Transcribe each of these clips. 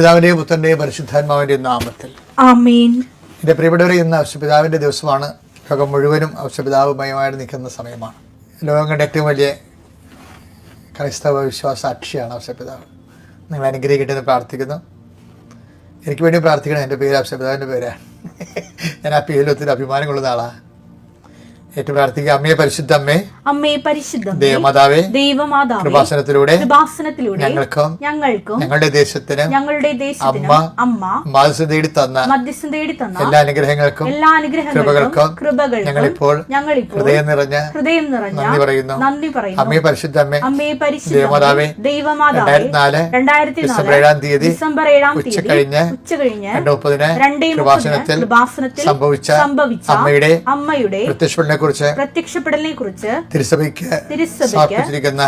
പിതാവിന്റെയും പുത്രന്റെയും പരിശുദ്ധാത്മാവിന്റെയും നാമത്തിൽ. എന്റെ പ്രിയപ്പെട്ടവരെ ഇന്ന് അവശ്യപിതാവിന്റെ ദിവസമാണ്. ലോകം മുഴുവനും ഔഷപിതാവുമയമായിട്ട് നിൽക്കുന്ന സമയമാണ്. ലോകം കണ്ട ഏറ്റവും വലിയ ക്രൈസ്തവ വിശ്വാസ സാക്ഷിയാണ് അവശ്യപിതാവ് നിങ്ങൾ അനുഗ്രഹിക്കട്ടെ പ്രാർത്ഥിക്കുന്നു. എനിക്ക് വേണ്ടി പ്രാർത്ഥിക്കണം. എന്റെ പേര് ഔഷപിതാവിന്റെ പേരാണ്. ഞാൻ ആ പേരിൽ ഒത്തിരി അഭിമാനം കൊള്ളുന്ന ആളാണ് ഏറ്റവും പ്രാർത്ഥിക്കുക. അമ്മയെ പരിശുദ്ധ അമ്മേ അമ്മേ പരിശുദ്ധം ദേവമാതാവേ ദൈവമാതാവേ കൃപാസനത്തിലൂടെ കൃപാസനത്തിലൂടെ ഞങ്ങൾക്കും ഞങ്ങൾക്കും ഞങ്ങളുടെ ദേശത്തിന് ഞങ്ങളുടെ ദേശത്തിന് അമ്മ അമ്മ മധ്യസ്ഥ തേടി തന്ന മധ്യസ്ഥ തേടി തന്ന എല്ലാ അനുഗ്രഹങ്ങൾക്കും എല്ലാ അനുഗ്രഹങ്ങൾക്കും കൃപകൾക്കും കൃപകൾക്കും ഞങ്ങളിപ്പോൾ ഞങ്ങളിപ്പോൾ ഹൃദയം നിറഞ്ഞ ഹൃദയം നിറഞ്ഞ നന്ദി പറയുന്നു. നന്ദി പറയുന്നു. അമ്മയെ പരിശുദ്ധ അമ്മേ അമ്മയെ പരിശുദ്ധ ദേവമാതാവേ, ദൈവമാതാവേ രണ്ടായിരത്തി നാല് രണ്ടായിരത്തി ഡിസംബർ ഏഴാം തീയതി ഡിസംബർ ഏഴാം തീയതി ഉച്ച കഴിഞ്ഞ് രണ്ട് മുപ്പതിന് രണ്ടേ പ്രഭാഷണത്തിൽ കൃപാസനത്തിൽ സംഭവിച്ച അമ്മയുടെ അമ്മയുടെ പ്രത്യക്ഷപ്പെടനെ കുറിച്ച് പ്രത്യക്ഷപ്പെടലിനെ കുറിച്ച് തിരുസഭയ്ക്ക് സമർപ്പിച്ചിരിക്കുന്ന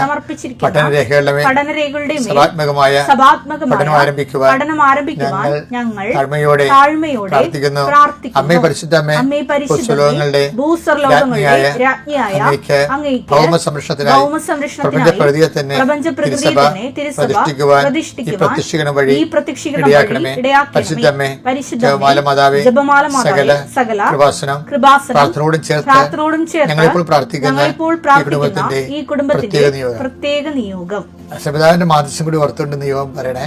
പഠനരേഖകളുടെ പഠനരേഖകളുടെ സഭാത്മകമായ പഠനം ആരംഭിക്കുവാൻ പഠനം ആരംഭിക്കുവാൻ ഞങ്ങൾ താഴ്മയോടെ താഴ്മയോടെ പ്രാർത്ഥിക്കുന്നു. അമ്മേ പരിശുദ്ധ അമ്മേ ഭൂസ്വലോകങ്ങളുടെ ഭൂസ്വർലോകങ്ങളുടെ രാജ്ഞിയായ അങ്ങേക്ക് ഭൗമ സംരക്ഷണത്തിനായി ഭൗമ സംരക്ഷണത്തിനായി പ്രപഞ്ച പ്രകൃതിയെ തന്നെ പ്രപഞ്ച പ്രകൃതിയെ തിരുസഭ തന്നെ തിരുസഭ പ്രതിഷ്ഠിക്കുവാൻ ഈ പ്രത്യക്ഷീകരണം വഴി ഈ പ്രത്യക്ഷീകരണം ഇടയാക്കണമേ. പരിശുദ്ധമ്മേ മാതാവേ ജപമാല മാതാവേ, സകല സകല കൃപാസനം കൃപാസനം പ്രാർത്ഥനയോടും ചേർത്ത് പ്രാർത്ഥനയോടും ചേർത്ത് ഞങ്ങളിപ്പോൾ പ്രാർത്ഥിക്കുന്ന ഈ കുടുംബത്തിന്റെ പ്രത്യേക നിയോഗം. നിയോഗം. മാതൃശ്യം കൂടി ഓർത്തുകൊണ്ട് നിയോഗം പറയണേ.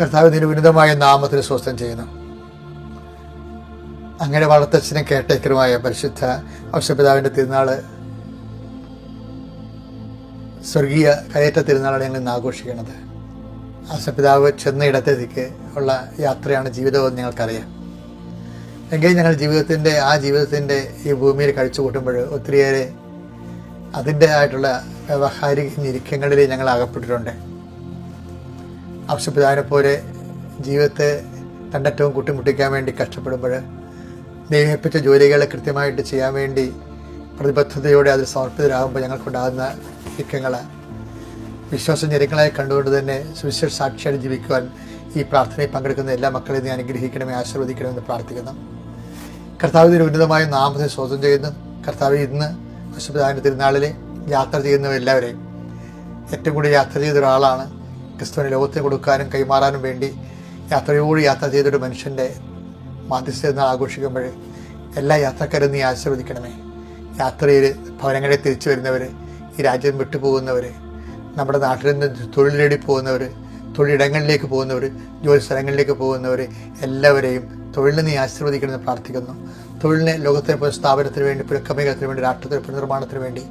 കർത്താവ് വിനിതമായ നാമത്തിൽ സ്വസ്ഥം ചെയ്യുന്നു. അങ്ങയുടെ വളർത്തച്ഛനും കേട്ടേക്കരുമായ പരിശുദ്ധ അവശ്യപിതാവിന്റെ തിരുനാൾ സ്വർഗീയ കയറ്റ തിരുനാളാണ് ഞങ്ങൾ ഇന്ന് ആഘോഷിക്കുന്നത്. ഔഷപിതാവ് ചെന്ന ഇടത്തേക്ക് ഉള്ള യാത്രയാണ് ജീവിതമെന്ന് ഞങ്ങൾക്കറിയാം. എങ്കിൽ ഞങ്ങൾ ജീവിതത്തിന്റെ ആ ജീവിതത്തിന്റെ ഈ ഭൂമിയിൽ കഴിച്ചു കൂട്ടുമ്പോൾ ഒത്തിരിയേറെ അതിന്റെ ആയിട്ടുള്ള വ്യവഹാരിക ഞെരുക്കങ്ങളിൽ ഞങ്ങൾ അകപ്പെട്ടിട്ടുണ്ട്. ഔഷപിതാവിനെ പോലെ ജീവിതത്തെ തണ്ടറ്റവും കുട്ടിമുട്ടിക്കാൻ വേണ്ടി കഷ്ടപ്പെടുമ്പോൾ ദൈവപ്പിച്ച ജോലികൾ കൃത്യമായിട്ട് ചെയ്യാൻ വേണ്ടി പ്രതിബദ്ധതയോടെ അത് സമർപ്പിതരാകുമ്പോൾ ഞങ്ങൾക്കുണ്ടാകുന്ന ഞെരുക്കങ്ങൾ വിശ്വാസ ഞെരുക്കളായി കണ്ടുകൊണ്ട് തന്നെ സുവിശേഷ സാക്ഷിയായി ജീവിക്കുവാൻ ഈ പ്രാർത്ഥനയിൽ പങ്കെടുക്കുന്ന എല്ലാ മക്കളെയും നീ അനുഗ്രഹിക്കണമേ ആശീർവദിക്കണമെന്ന് പ്രാർത്ഥിക്കുന്നു. കർത്താവിന്റെ ഉന്നതമായ നാമത്തെ സ്വതം ചെയ്യുന്നു. കർത്താവ് ഇന്ന് വിശ്വപ്രധാന തിരുനാളിൽ യാത്ര ചെയ്യുന്നവരെല്ലാവരെയും ഏറ്റവും കൂടുതൽ യാത്ര ചെയ്ത ഒരാളാണ് ക്രിസ്തുവിനെ ലോകത്തിന് കൊടുക്കാനും കൈമാറാനും വേണ്ടി യാത്രയോട് യാത്ര ചെയ്തൊരു മനുഷ്യന്റെ മാധ്യസ്ഥ ആഘോഷിക്കുമ്പോൾ എല്ലാ യാത്രക്കാരും നീ ആശീർവദിക്കണമേ. യാത്രയിൽ ഭവനങ്ങളെ തിരിച്ചു വരുന്നവർ ഈ രാജ്യം വിട്ടുപോകുന്നവർ നമ്മുടെ നാട്ടിൽ നിന്ന് തൊഴിൽ നേടി പോകുന്നവർ തൊഴിലിടങ്ങളിലേക്ക് പോകുന്നവർ ജോലി സ്ഥലങ്ങളിലേക്ക് പോകുന്നവർ എല്ലാവരെയും തൊഴിലിനെ നീ ആശീർവദിക്കണമെന്ന് പ്രാർത്ഥിക്കുന്നു. തൊഴിലിനെ ലോകത്തിന് പോലെ സ്ഥാപനത്തിന് വേണ്ടി പുരക്കമേഖലത്തിന് വേണ്ടി രാഷ്ട്രത്തിന് പുനർനിർമ്മാണത്തിന് വേണ്ടി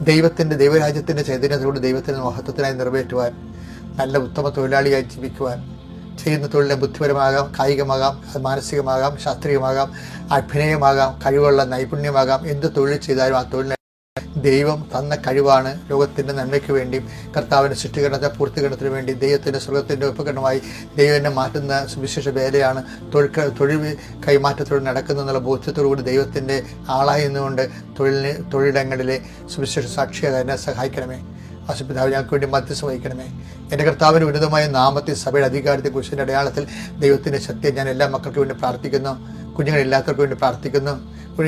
ദൈവത്തിന്റെ ദൈവരാജ്യത്തിന്റെ ചൈതന്യത്തിലൂടെ ദൈവത്തിന്റെ മഹത്വത്തിനായി നിറവേറ്റുവാൻ നല്ല ഉത്തമ തൊഴിലാളിയായി ജീവിക്കുവാൻ ചെയ്യുന്ന തൊഴിലിനെ ബുദ്ധിപരമാകാം കായികമാകാം മാനസികമാകാം ശാസ്ത്രീയമാകാം അഭിനയമാകാം കഴിവുള്ള നൈപുണ്യമാകാം. എന്ത് തൊഴിൽ ചെയ്താലും ആ തൊഴിലിനെ ദൈവം തന്ന കഴിവാണ് ലോകത്തിന്റെ നന്മയ്ക്ക് വേണ്ടിയും കർത്താവിന്റെ സൃഷ്ടികരണത്തെ പൂർത്തീകരണത്തിന് വേണ്ടി ദൈവത്തിന്റെ സ്വർഗത്തിന്റെ ഉപകരണമായി ദൈവത്തിനെ മാറ്റുന്ന സുവിശേഷ വേലയാണ്. തൊഴിൽ തൊഴിൽ കൈമാറ്റത്തോടെ നടക്കുന്നതെന്നുള്ള ബോധ്യത്തോടുകൂടി ദൈവത്തിന്റെ ആളായി നിന്നുകൊണ്ട് തൊഴിലിന് തൊഴിലിടങ്ങളിലെ സുവിശേഷ സാക്ഷിയെ എന്നെ സഹായിക്കണമേ. ആശുപിതാവ് ഞങ്ങൾക്ക് വേണ്ടി മധ്യസ്ഥ വഹിക്കണമേ എന്റെ കർത്താവിന് ഉന്നതമായ നാമത്തിൽ സഭയുടെ അധികാരത്തെ കുറിച്ചിന്റെ അടയാളത്തിൽ ദൈവത്തിന്റെ ശക്തി ഞാൻ എല്ലാ മക്കൾക്ക് വേണ്ടി പ്രാർത്ഥിക്കുന്നു. കുഞ്ഞുങ്ങളില്ലാത്തവർക്ക് വേണ്ടി പ്രാർത്ഥിക്കുന്നു.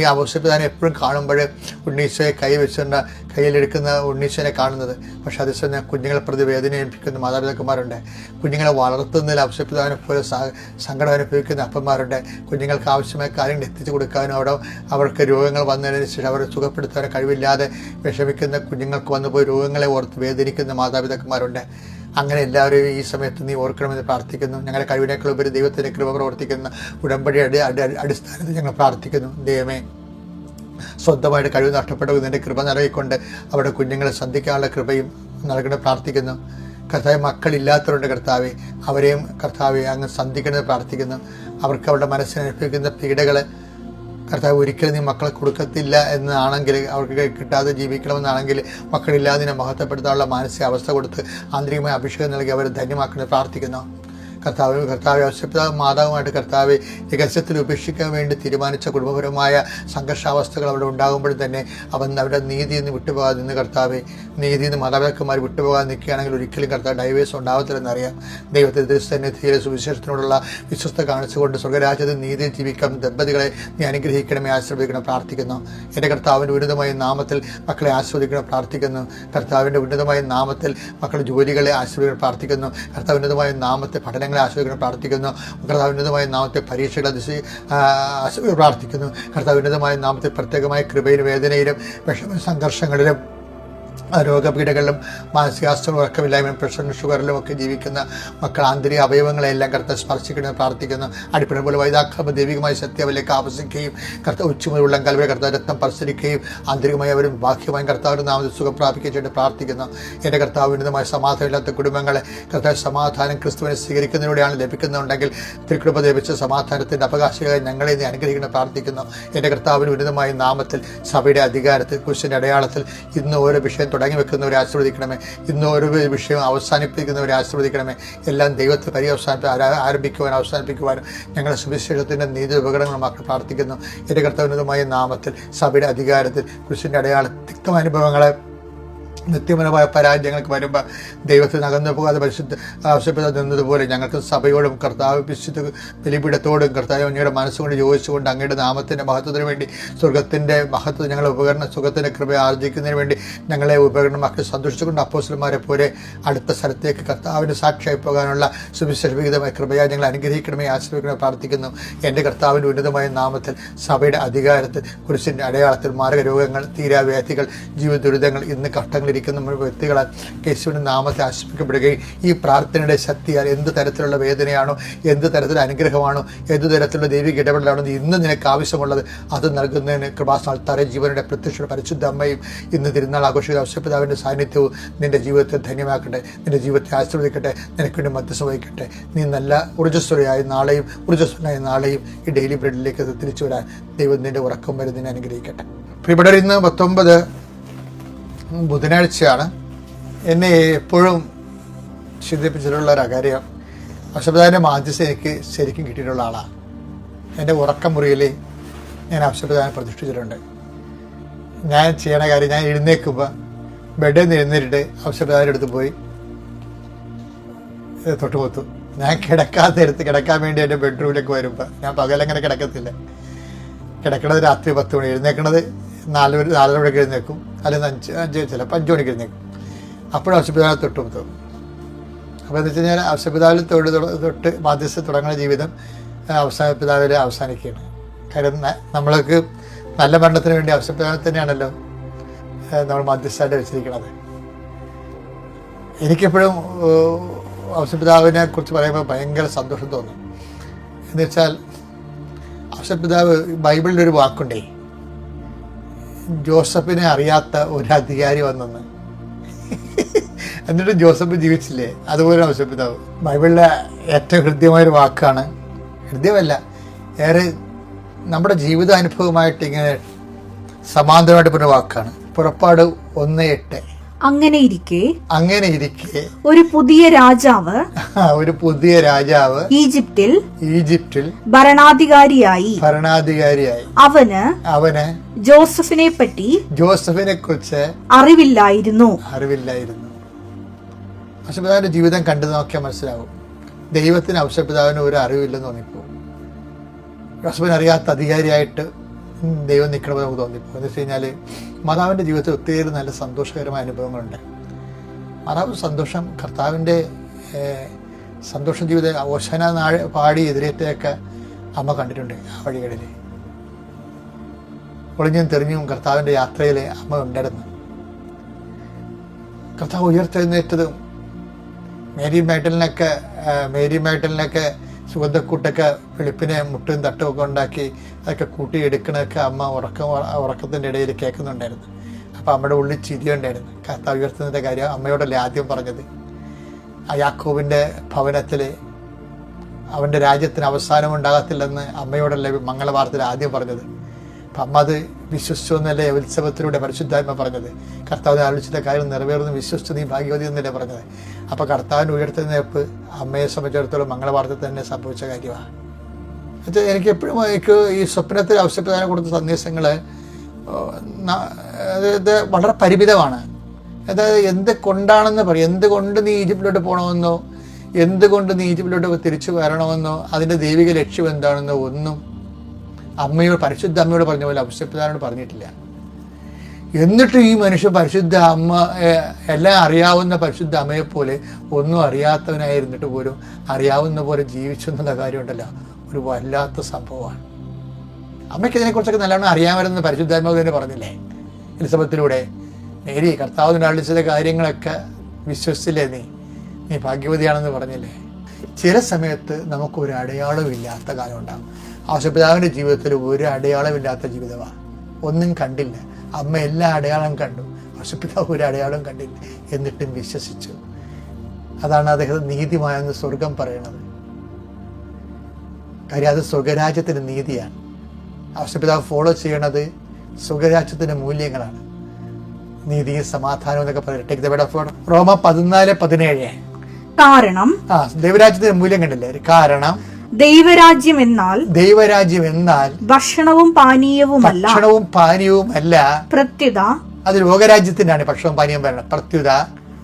അവസരത്തിൽ തന്നെ എപ്പോഴും കാണുമ്പോൾ ഉണ്ണീശോയെ കൈ വെച്ചുകൊണ്ട് കയ്യിലെടുക്കുന്ന ഉണ്ണീശോനെ കാണുന്നത്. പക്ഷെ അതേസമയം കുഞ്ഞുങ്ങളെ പ്രതി വേദന ഏൽപ്പിക്കുന്ന മാതാപിതാക്കന്മാരുണ്ട്. കുഞ്ഞുങ്ങളെ വളർത്തുന്നതിൽ ആവശ്യപ്രധാനം പോലെ സങ്കടം അനുഭവിക്കുന്ന അപ്പന്മാരുണ്ട്. കുഞ്ഞുങ്ങൾക്ക് ആവശ്യമായ കാര്യങ്ങൾ എത്തിച്ചു കൊടുക്കാനും അവിടെ അവർക്ക് രോഗങ്ങൾ വന്നതിന് ശേഷം അവരെ സുഖപ്പെടുത്താൻ കഴിവില്ലാതെ വിഷമിക്കുന്ന കുഞ്ഞുങ്ങൾക്ക് വന്നുപോയി രോഗങ്ങളെ ഓർത്ത് വേദനിക്കുന്ന മാതാപിതാക്കന്മാരുണ്ട്. അങ്ങനെ എല്ലാവരെയും ഈ സമയത്ത് നീ ഓർക്കണമെന്ന് പ്രാർത്ഥിക്കുന്നു. ഞങ്ങളുടെ കഴിവിനേക്കാൾ ഉപരി ദൈവത്തിന്റെ കൃപ പ്രവർത്തിക്കുന്ന ഉടമ്പടി അടി അടി- അടിസ്ഥാനത്തിൽ ഞങ്ങൾ പ്രാർത്ഥിക്കുന്നു. ദൈവമേ സ്വന്തമായിട്ട് കഴിവ് നഷ്ടപ്പെട്ടു ഇതിന്റെ കൃപ നൽകിക്കൊണ്ട് അവിടെ കുഞ്ഞുങ്ങളെ സന്ധിക്കാനുള്ള കൃപയും നൽകണം പ്രാർത്ഥിക്കുന്നു. കർത്താവ് മക്കളില്ലാത്തവരുണ്ട് കർത്താവെ അവരെയും കർത്താവെ അങ്ങ് സന്ധിക്കണമെന്ന് പ്രാർത്ഥിക്കുന്നു. അവർക്ക് അവരുടെ മനസ്സിനനുഭവിക്കുന്ന പീഡകളെ കർത്താവ് ഒരിക്കലും നീ മക്കളെ കൊടുക്കത്തില്ല എന്നാണെങ്കിൽ അവർക്ക് കിട്ടാതെ ജീവിക്കണമെന്നാണെങ്കിൽ മക്കളില്ലാതിനെ മഹത്വപ്പെടുത്താനുള്ള മാനസികാവസ്ഥ കൊടുത്ത് ആന്തരികമായ അഭിഷേകം നൽകി അവരെ ധന്യമാക്കണമെന്ന് പ്രാർത്ഥിക്കുന്നു. കർത്താവ് കർത്താവ് ആവശ്യപ്പെട്ട മാതാവുമായിട്ട് കർത്താവ് രഹസ്യത്തിൽ ഉപേക്ഷിക്കാൻ വേണ്ടി തീരുമാനിച്ച കുടുംബപരമായ സംഘർഷാവസ്ഥകൾ അവിടെ ഉണ്ടാകുമ്പോൾ തന്നെ അവൻ അവരുടെ നീതി നിന്ന് വിട്ടുപോകാതെ നിന്ന് കർത്താവ് നീതി നിന്ന് മാതാപിതാക്കന്മാർ വിട്ടുപോകാതെ നിൽക്കുകയാണെങ്കിൽ ഒരിക്കലും കർത്താവ് ഡൈവേഴ്സ് ഉണ്ടാവത്തില്ലെന്നറിയാം ദൈവത്തെ സന്നിധിയിലെ സുവിശേഷത്തിനോടുള്ള വിശ്വസ്ത കാണിച്ചുകൊണ്ട് സ്വർഗരാജ്യത്തിൽ നീതി ജീവിക്കാൻ ദമ്പതികളെ നീ അനുഗ്രഹിക്കണമേ ആശ്രയിക്കണം പ്രാർത്ഥിക്കുന്നു. എന്റെ കർത്താവിന്റെ ഉന്നതമായ നാമത്തിൽ മക്കളെ ആസ്വദിക്കണം പ്രാർത്ഥിക്കുന്നു. കർത്താവിന്റെ ഉന്നതമായ നാമത്തിൽ മക്കളുടെ ജോലികളെ ആശ്രയിക്കണം പ്രാർത്ഥിക്കുന്നു. കർത്താവ് ഉന്നതമായ നാമത്തെ പഠനങ്ങളെ ആശ്രയിക്കണം പ്രാർത്ഥിക്കുന്നു. കർത്താവ് ഉന്നതമായ നാമത്തെ പരീക്ഷകളെ ദിശ പ്രാർത്ഥിക്കുന്നു. കർത്താവ് ഉന്നതമായ നാമത്തെ പ്രത്യേകമായ കൃപയിലും വേദനയിലും വിഷമ സംഘർഷങ്ങളിലും രോഗപീഠകളിലും മാനസികാസ്ത്രം ഉറക്കമില്ലായ്മയും പ്രഷറിലും ഷുഗറിലും ഒക്കെ ജീവിക്കുന്ന മക്കൾ ആന്തരിക അവയവങ്ങളെല്ലാം കർത്ത സ്പർശിക്കണമെന്ന് പ്രാർത്ഥിക്കുന്നു. അടിപ്പിട പോലെ വൈതാക്രമ ദൈവികമായ സത്യം അവരിലേക്ക് ആവശ്യിക്കുകയും കർത്ത ഉച്ചമുള്ള കൽവരെ കർത്താവ് രക്തം പരിസരിക്കുകയും ആന്തരികമായി അവരും ബാഹ്യമായും കർത്താവിന്റെ നാമത്തിൽ സുഖം പ്രാപിക്കുകയും ചെയ്ത് പ്രാർത്ഥിക്കുന്നു. എന്റെ കർത്താവ് ഉന്നതമായ സമാധാനമില്ലാത്ത കുടുംബങ്ങളെ കർത്താവ് സമാധാനം ക്രിസ്തുവിനെ സ്വീകരിക്കുന്നതിലൂടെയാണ് ലഭിക്കുന്നുണ്ടെങ്കിൽ തിരുക്കൃപ ലഭിച്ച സമാധാനത്തിന്റെ അവകാശികളെ ഞങ്ങളെ നീ അനുഗ്രഹിക്കണം പ്രാർത്ഥിക്കുന്നു. എന്റെ കർത്താവിന് ഉന്നതമായ നാമത്തിൽ സഭയുടെ അധികാരത്തിൽ കുരിശിന്റെ അടയാളത്തിൽ ഇന്ന് ഓരോ വിഷയം തുടങ്ങി വെക്കുന്നവരെ ആശീർവദിക്കണമേ. ഇന്ന് ഓരോ വിഷയം അവസാനിപ്പിക്കുന്നവരെ ആശീർവദിക്കണമേ. എല്ലാം ദൈവത്തെ പര്യവസാനിപ്പി ആരംഭിക്കുവാനും അവസാനിപ്പിക്കുവാനും ഞങ്ങളുടെ സുവിശേഷത്തിന്റെ നീതി ഉപകരണങ്ങളുമാക്കി പ്രാർത്ഥിക്കുന്നു. എന്റെ കർത്തവ്യമായ നാമത്തിൽ സഭയുടെ അധികാരത്തിൽ കുരിശിന്റെ അടയാള തിക്തമായ അനുഭവങ്ങളെ നിത്യമനമായ പരാജയങ്ങൾക്ക് വരുമ്പോൾ ദൈവത്തിൽ നകന്നു പോകാതെ പരിശുദ്ധ ആവശ്യപ്പെട്ട് നിന്നതുപോലെ ഞങ്ങൾക്ക് സഭയോടും കർത്താവ് വിശുദ്ധ ബലിപീഠത്തോടും കർത്താവ് അങ്ങയുടെ മനസ്സുകൊണ്ട് യോജിച്ചുകൊണ്ട് അങ്ങയുടെ നാമത്തിന്റെ മഹത്വത്തിന് വേണ്ടി സ്വർഗത്തിന്റെ മഹത്വം ഞങ്ങളെ ഉപകരണം സുഖത്തിന്റെ കൃപ ആർജിക്കുന്നതിന് വേണ്ടി ഞങ്ങളെ ഉപകരണം ഉപകരണമാക്കി സന്തോഷിച്ചുകൊണ്ട് അപ്പോസ്റ്റന്മാരെ പോലെ അടുത്ത സ്ഥലത്തേക്ക് കർത്താവിന് സാക്ഷിയായി പോകാനുള്ള സുവിശേഷവിഹിതമായ കൃപയായി ഞങ്ങൾ അനുഗ്രഹിക്കണമേ ആശ്രയിക്കണമേ പ്രാർത്ഥിക്കുന്നു. എന്റെ കർത്താവിന്റെ ഉന്നതമായ നാമത്തിൽ സഭയുടെ അധികാരത്തിൽ കുരിശിന്റെ അടയാളത്തിൽ മാരകരോഗങ്ങൾ തീരാവ്യാധികൾ ജീവിത ദുരിതങ്ങൾ ഇന്ന് ഘട്ടങ്ങളിരിക്കുന്ന വ്യക്തികളെ യേശുവിന്റെ നാമത്തെ ആശ്രയിക്കപ്പെടുകയും ഈ പ്രാർത്ഥനയുടെ ശക്തിയാൽ എന്ത് തരത്തിലുള്ള വേദനയാണോ എന്ത് തരത്തിലുള്ള അനുഗ്രഹമാണോ എന്ത് തരത്തിലുള്ള ദൈവിക ഇടപെടലാണോ ഇന്ന് നിനക്ക് ആവശ്യമുള്ളത് അത് നൽകുന്നതിന് കൃപാസ്ഥാനത്താറെ ജീവനുടെ പ്രത്യക്ഷ പരിശുദ്ധ അമ്മയും ഇന്ന് തിരുനാൾ ആഘോഷിക്കുന്ന ഔഷപിതാവിന്റെ സാന്നിധ്യവും നിന്റെ ജീവിതത്തെ ധന്യമാക്കട്ടെ നിന്റെ ജീവിതത്തെ ആശീർവദിക്കട്ടെ നിനക്ക് വേണ്ടി മധ്യസ്ഥ വഹിക്കട്ടെ. നീ നല്ല ഊർജസ്വരയായ നാളെയും ഊർജസ്വരനായ നാളെയും ഈ ഡെയിലി ബ്രെഡിലേക്ക് തിരിച്ചു വരാൻ ദൈവം നിന്റെ ഉറക്കം വരെ നിന്നെ അനുഗ്രഹിക്കട്ടെ. പ്രിയപ്പെട്ടവർ ഇന്ന് പത്തൊമ്പത് ബുധനാഴ്ചയാണ്. എന്നെ എപ്പോഴും ചിന്തിപ്പിച്ചിട്ടുള്ള ഒരു അകാര്യം. അക്ഷപതാവിന്റെ മാധ്യസ്ഥ എനിക്ക് ശരിക്കും കിട്ടിയിട്ടുള്ള ആളാണ്. എന്റെ ഉറക്കമുറിയിൽ ഞാൻ അക്ഷപതാവിനെ പ്രതിഷ്ഠിച്ചിട്ടുണ്ട്. ഞാൻ ചെയ്യണ കാര്യം ഞാൻ എഴുന്നേക്കുമ്പോൾ ബെഡിൽ നിന്ന് എഴുന്നേറ്റിട്ട് അക്ഷപതാവിന്റെ അടുത്ത് പോയി ഇത് തൊട്ടുപൊത്തു. ഞാൻ കിടക്കാത്ത എടുത്ത് കിടക്കാൻ വേണ്ടി എന്റെ ബെഡ്റൂമിലേക്ക് വരുമ്പോൾ ഞാൻ പകലങ്ങനെ കിടക്കത്തില്ല. കിടക്കണത് രാത്രി പത്ത് മണി. എഴുന്നേക്കണത് നാല് നാലര മണിക്ക് എഴുന്നേക്കും അല്ലെങ്കിൽ അഞ്ച് അഞ്ച് ചിലപ്പോൾ അഞ്ച് മണിക്ക് എഴുന്നേക്കും അപ്പോഴും ഔഷപിതാവിൽ തൊട്ട് മുത്തും അപ്പോൾ എന്ന് വെച്ച് കഴിഞ്ഞാൽ ഔഷപിതാവിൽ തൊട്ട് തൊട്ട് മാധ്യസ്ഥ തുടങ്ങുന്ന ജീവിതം അവസാന പിതാവിൽ അവസാനിക്കുകയാണ്. കാര്യം നമ്മൾക്ക് നല്ല മരണത്തിന് വേണ്ടി ഔഷപിതാവിൽ തന്നെയാണല്ലോ നമ്മൾ മധ്യസ്ഥമായിട്ട് വെച്ചിരിക്കുന്നത്. എനിക്കെപ്പോഴും അവശ്യപിതാവിനെ കുറിച്ച് പറയുമ്പോൾ ഭയങ്കര സന്തോഷം തോന്നും. എന്ന് വെച്ചാൽ ബൈബിളിൽ ഒരു വാക്കുണ്ടേ ജോസഫിനെ അറിയാത്ത ഒരു അധികാരി വന്നെന്ന്. എന്നിട്ട് ജോസഫ് ജീവിച്ചില്ലേ? അതുപോലെ ഔസപിതാവ് ബൈബിളിലെ ഏറ്റവും ഹൃദ്യമായൊരു വാക്കാണ് ഹൃദ്യമല്ല ഏറെ നമ്മുടെ ജീവിതാനുഭവമായിട്ട് ഇങ്ങനെ സമാന്തരമായിട്ട് പറഞ്ഞ വാക്കാണ്. പുറപ്പാട് ഒന്ന് എട്ട്. അങ്ങനെ ഇരിക്കെ. അങ്ങനെ ഇരിക്കെ. ഒരു പുതിയ രാജാവ് ഒരു പുതിയ രാജാവ് ഈജിപ്തിൽ ഈജിപ്തിൽ ഭരണാധികാരിയായി. ഭരണാധികാരിയായി. അവന് അവന് ജോസഫിനെ പറ്റി ജോസഫിനെ കുറിച്ച് അറിവില്ലായിരുന്നു. അറിവില്ലായിരുന്നു. ഔഷപിതാവിന്റെ ജീവിതം കണ്ടു നോക്കിയാൽ മനസ്സിലാവും. ദൈവത്തിന് ഔഷപിതാവിന് ഒരു അറിവില്ലെന്ന് തോന്നിപ്പോ ഔഷപിന് അറിയാത്ത അധികാരിയായിട്ട് ദൈവം നിൽക്കണമെന്ന് നമുക്ക് തോന്നി എന്ന് വെച്ച് കഴിഞ്ഞാൽ മാതാവിന്റെ ജീവിതത്തിൽ ഒത്തിരി നല്ല സന്തോഷകരമായ അനുഭവങ്ങളുണ്ട്. മാതാവ് സന്തോഷം കർത്താവിന്റെ സന്തോഷം ജീവിത ഓശന നാഴ് പാടി എതിരേറ്റൊക്കെ അമ്മ കണ്ടിട്ടുണ്ട് ആ വഴികളിൽ ഒളിഞ്ഞും തെറിഞ്ഞും കർത്താവിന്റെ യാത്രയിൽ അമ്മ ഉണ്ടായിരുന്നു. കർത്താവ് ഉയർത്തെഴുന്നേറ്റതും മേരി മേട്ടലിനൊക്കെ മേരി മേട്ടലിനൊക്കെ സുഗന്ധക്കൂട്ടൊക്കെ വെളുപ്പിനെ മുട്ടും തട്ടും ഒക്കെ ഉണ്ടാക്കി അതൊക്കെ കൂട്ടിയെടുക്കണതൊക്കെ അമ്മ ഉറക്കം ഉറക്കത്തിന്റെ ഇടയിൽ കേൾക്കുന്നുണ്ടായിരുന്നു. അപ്പം അമ്മയുടെ ഉള്ളിൽ ചിരിയുണ്ടായിരുന്നു കർത്താവ് ഉയർത്തുന്നതിന്റെ കാര്യം അമ്മയോടല്ലേ ആദ്യം പറഞ്ഞത്. ആ യാക്കോബിന്റെ ഭവനത്തിൽ അവന്റെ രാജ്യത്തിന് അവസാനം ഉണ്ടാകത്തില്ലെന്ന് അമ്മയോടല്ലേ മംഗളവാർത്തയിൽ ആദ്യം പറഞ്ഞത്. അപ്പം അത് വിശ്വസിച്ചു എന്നല്ലേ ഉത്സവത്തിലൂടെ പരിശുദ്ധായ്മ പറഞ്ഞത്? കർത്താവിനെ ആലോചിച്ചിട്ട് കാര്യം നിറവേറുന്നു വിശ്വസിച്ചു നീ ഭാഗ്യവതി എന്നല്ലേ പറഞ്ഞത്? അപ്പോൾ കർത്താവിന് ഉയർത്തുന്നേപ്പ് അമ്മയെ സംബന്ധിച്ചിടത്തോളം മംഗളവാർത്ത തന്നെ സംഭവിച്ച കാര്യമാണ് അത് എനിക്ക് എപ്പോഴും എനിക്ക് ഈ സ്വപ്നത്തിൽ അവസരപ്രധാനം കൊടുത്ത സന്ദേശങ്ങൾ അതായത് വളരെ പരിമിതമാണ്. അതായത് എന്ത് കൊണ്ടാണെന്ന് പറയും എന്തുകൊണ്ട് നീ ഈജിപ്തിലോട്ട് പോകണമെന്നോ എന്തുകൊണ്ട് നീ ഈജിപ്തിലോട്ട് തിരിച്ചു വരണമെന്നോ അതിന്റെ ദൈവിക ലക്ഷ്യം എന്താണെന്നോ ഒന്നും അമ്മയോട് പരിശുദ്ധ അമ്മയോട് പറഞ്ഞ പോലെ അഭിഷേകപ്രധാനോട് പറഞ്ഞിട്ടില്ല. എന്നിട്ട് ഈ മനുഷ്യ പരിശുദ്ധ അമ്മ എല്ലാം അറിയാവുന്ന പരിശുദ്ധ അമ്മയെ പോലെ ഒന്നും അറിയാത്തവനായിരുന്നിട്ട് പോലും അറിയാവുന്ന പോലെ ജീവിച്ചു എന്നുള്ള കാര്യമുണ്ടല്ലോ. ഒരു വല്ലാത്ത സംഭവമാണ്. അമ്മയ്ക്ക് ഇതിനെക്കുറിച്ചൊക്കെ നല്ലവണ്ണം അറിയാമായിരുന്നു അമ്മ തന്നെ പറഞ്ഞില്ലേ? എലിസബത്തിലൂടെ നേരി കർത്താവിന് അളിച്ചത് കാര്യങ്ങളൊക്കെ വിശ്വസിച്ചില്ലേ നീ? നീ ഭാഗ്യവതിയാണെന്ന് പറഞ്ഞില്ലേ? ചില സമയത്ത് നമുക്കൊരു അടയാളമില്ലാത്ത കാലം ഉണ്ടാകും ആശുപിതാവിന്റെ ജീവിതത്തിൽ ഒരു അടയാളമില്ലാത്ത ജീവിതമാണ് ഒന്നും കണ്ടില്ല. അമ്മ എല്ലാ അടയാളം കണ്ടു. ആശുപിതാവ് ഒരു അടയാളം കണ്ടില്ല എന്നിട്ടും വിശ്വസിച്ചു. അതാണ് അദ്ദേഹം നീതിമായെന്ന് സ്വർഗം പറയണത്. കാര്യം അത് സ്വർഗരാജ്യത്തിന്റെ നീതിയാണ്. ആവശ്യപിതാവ് ഫോളോ ചെയ്യണത് സ്വർഗരാജ്യത്തിന്റെ മൂല്യങ്ങളാണ്. നീതിയും സമാധാനവും എന്നൊക്കെ പറയട്ടെ റോമ പതിനാല് പതിനേഴ്. കാരണം ആ ദൈവരാജ്യത്തിന്റെ മൂല്യം കണ്ടില്ലേ? കാരണം ദൈവരാജ്യം എന്നാൽ ദൈവരാജ്യം എന്നാൽ ഭക്ഷണവും പാനീയവുമല്ല. ഭക്ഷണവും പാനീയവും അല്ല പ്രത്യുത അത് ലോകരാജ്യത്തിനാണ് ഭക്ഷണവും പാനീയം പറയുന്നത്. പ്രത്യുത.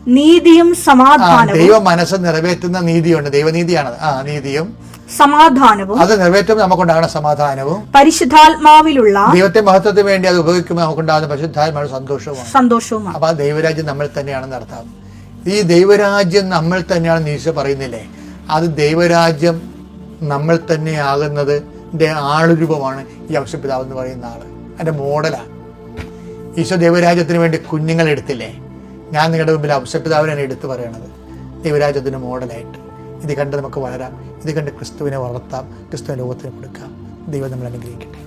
നീതിയും സമാധാനവും. ദൈവ മനസ്സ് നിറവേറ്റുന്ന നീതിയുണ്ട്. ദൈവനീതിയാണ് ആ നീതിയും. സമാധാനവും. അത് നിറവേറ്റുമ്പോൾ നമുക്കുണ്ടാകുന്ന സമാധാനവും. പരിശുദ്ധാത്മാവിലുള്ള ദൈവത്തെ മഹത്വത്തിന് വേണ്ടി അത് ഉപയോഗിക്കുമ്പോൾ നമുക്കുണ്ടാകുന്ന പരിശുദ്ധാത്മാവ് സന്തോഷവും സന്തോഷവും അപ്പൊ ആ ദൈവരാജ്യം നമ്മൾ തന്നെയാണെന്ന് അർത്ഥം. ഈ ദൈവരാജ്യം നമ്മൾ തന്നെയാണെന്ന് ഈശോ പറയുന്നില്ലേ? അത് ദൈവരാജ്യം നമ്മൾ തന്നെ ആകുന്നതിന്റെ ആളുരൂപമാണ് ഈ ഔഷപിതാവ് എന്ന് പറയുന്ന ആൾ. എന്റെ മോഡലാണ് ഈശോ ദൈവരാജ്യത്തിന് വേണ്ടി കുഞ്ഞുങ്ങൾ എടുത്തില്ലേ? ഞാൻ നിങ്ങളുടെ മുമ്പിൽ ഔഷപിതാവിനാണ് എടുത്തു പറയണത്. ദൈവരാജ്യത്തിന്റെ മോഡലായിട്ട്. ഇത് കണ്ട് നമുക്ക് വളരാം. ഇത് കണ്ട് ക്രിസ്തുവിനെ വളർത്താം. ക്രിസ്തുവിനെ ലോകത്തിന് കൊടുക്കാം. ദൈവം നമ്മൾ അനുഗ്രഹിക്കട്ടെ.